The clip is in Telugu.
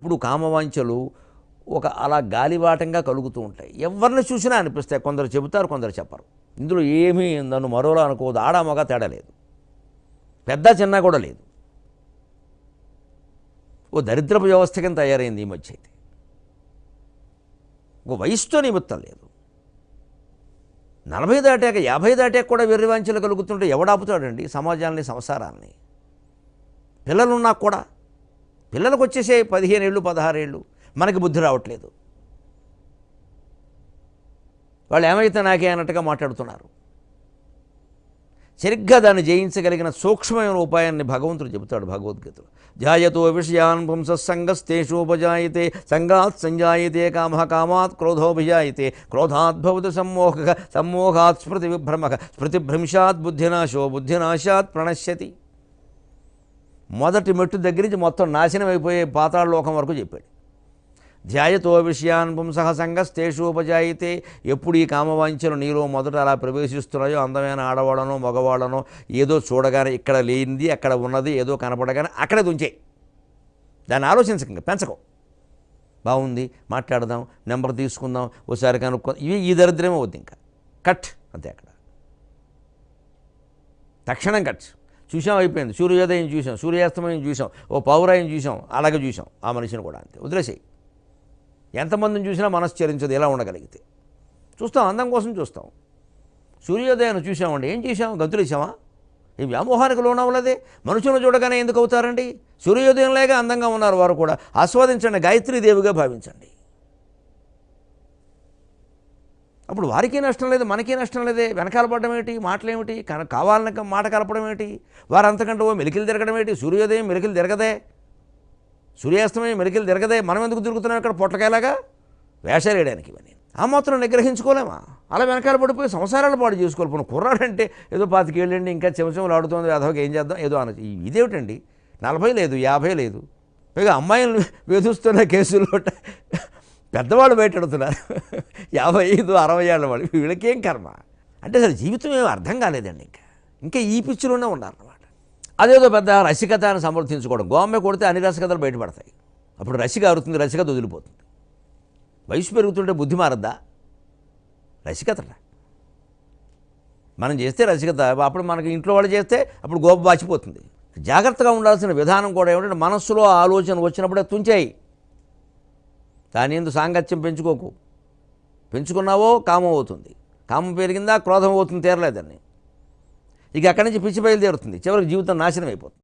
ఇప్పుడు కామవాంఛలు ఒక అలా గాలివాటంగా కలుగుతూ ఉంటాయి. ఎవరిని చూసినా అనిపిస్తాయి కొందరు చెబుతారు కొందరు చెప్పరు. ఇందులో ఏమీ నన్ను మరోలా అనుకోదు. ఆడ మగ తేడా లేదు. పెద్ద చిన్న కూడా లేదు. ఓ దరిద్రపు వ్యవస్థ కింద తయారైంది ఈ మధ్య అయితే. ఒక వయసుతో నిమిత్తం లేదు. నలభై దాటాక యాభై దాటాక కూడా వెర్రివాంఛలు కలుగుతుంటే ఎవడాపుతాడండి సమాజాన్ని సంసారాన్ని? పిల్లలున్నా కూడా పిల్లలకు వచ్చేసే పదిహేను ఏళ్ళు పదహారేళ్ళు మనకి బుద్ధి రావట్లేదు. వాళ్ళు ఏమైతే నాకే అన్నట్టుగా మాట్లాడుతున్నారు. సరిగ్గా దాన్ని జయించగలిగిన సూక్ష్మమైన ఉపాయాన్ని భగవంతుడు చెబుతాడు భగవద్గీతలో. జాయతో విషయాన్ పుంసస్సంగస్తేషోపజాయతే సంగాత్ సంజాయితే కామ కామాత్ క్రోధోభిజాయితే క్రోధాద్భవతి సమ్మోహ సమ్మోహాత్ స్మృతి విభ్రమక స్మృతిభ్రంశాత్ బుద్ధినాశో బుద్ధినాశాత్ ప్రణశ్యతి. మొదటి మెట్టు దగ్గర నుంచి మొత్తం నాశనం అయిపోయే పాతాళ లోకం వరకు చెప్పాడు. ధ్యాయతో విషయాన్ పుంసహ సంగస్తేషోపజాయితే ఎప్పుడు ఈ కామవాంఛలు నీలో మొదట అలా ప్రవేశిస్తున్నాయో అందమైన ఆడవాళ్ళనో మగవాళ్ళనో ఏదో చూడగానే ఇక్కడ లేనిది అక్కడ ఉన్నది ఏదో కనపడగానే అక్కడే దుంచే దాన్ని ఆలోచించకండి పెంచకం. బాగుంది మాట్లాడదాం నెంబర్ తీసుకుందాం ఒకసారి కనుక్కో ఇవి ఈ దరిద్రమే వద్దు ఇంకా. కట్ అంతే అక్కడ. తక్షణం కట్. చూసాం అయిపోయింది. సూర్యోదయం చూసాం సూర్యాస్తమయం చూసాం ఓ పౌరాయం చూసాం అలాగే చూసాం. ఆ మనిషిని కూడా అంతే. వదిలేసేయి. ఎంతమందిని చూసినా మనసు చరించదు ఎలా ఉండగలిగితే. చూస్తాం అందం కోసం చూస్తాం. సూర్యోదయాన్ని చూసామండి. ఏం చేసాం గంతులేసామా ఈ వ్యామోహానికి లోనవ్వలేదే? మనుషులను చూడగానే ఎందుకు అవుతారండి? సూర్యోదయం లేక అందంగా ఉన్నారు వారు కూడా. ఆస్వాదించండి గాయత్రీదేవిగా భావించండి. అప్పుడు వారికి నష్టం లేదు మనకే నష్టం లేదే. వెనకాల పడడం ఏమిటి? మాటలేమిటి? కన కావాలని మాట కలపడం ఏంటి వారు అంతకంటే ఓ మెలికలు తిరగడం ఏంటి సూర్యోదయం మెలికలు తిరగదే. సూర్యాస్తమయం మెలికలు తిరగదే. మనం ఎందుకు తిరుగుతున్నాం ఇక్కడ పొట్లకాయలాగా? వేషాలు వేయడానికి ఇవన్నీ. ఆ మాత్రం నిగ్రహించుకోలేమా? అలా వెనకాల పడిపోయి సంసారాలు పాడు చేసుకోవాలి. పోను కుర్రాడంటే ఏదో పాతికేళ్ళండి ఇంకా చెమచెమలు ఆడుతుంది అదొక ఏం చేద్దాం? ఏదో అనొచ్చు ఇదేమిటండి? నలభై లేదు యాభై లేదు. పైగా అమ్మాయిలను వేధిస్తున్న కేసుల్లో పెద్దవాళ్ళు బయట బయటడుతున్నారు. యాభై ఐదు అరవై ఏళ్ళ వాళ్ళు వీళ్ళకేం కర్మ? అంటే అసలు జీవితం ఏమి అర్థం కాలేదండి ఇంకా. ఇంకా ఈ పిచ్చిలోనే ఉన్నారన్నమాట అదేదో పెద్ద రసికతను సమర్థించుకోవడం. గోమె కొడితే అన్ని రసికతలు బయటపడతాయి. అప్పుడు రసిక అరుతుంది రసికత వదిలిపోతుంది వయసు పెరుగుతుంటే బుద్ధి మారద్దా? రసికతట మనం చేస్తే రసికత అప్పుడు మనకి ఇంట్లో వాళ్ళు చేస్తే అప్పుడు గోప బాచిపోతుంది జాగ్రత్తగా ఉండాల్సిన విధానం కూడా ఏమిటంటే మనస్సులో ఆలోచన వచ్చినప్పుడే తుంచాయి. దాని ఎందు సాంగత్యం పెంచుకోకు. పెంచుకున్నావో కామం అవుతుంది. కామం పెరిగిందా క్రోధం అవుతుంది తీరలేదని ఇక అక్కడి నుంచి పిచ్చి బయలుదేరుతుంది. చివరికి జీవితం నాశనం అయిపోతుంది.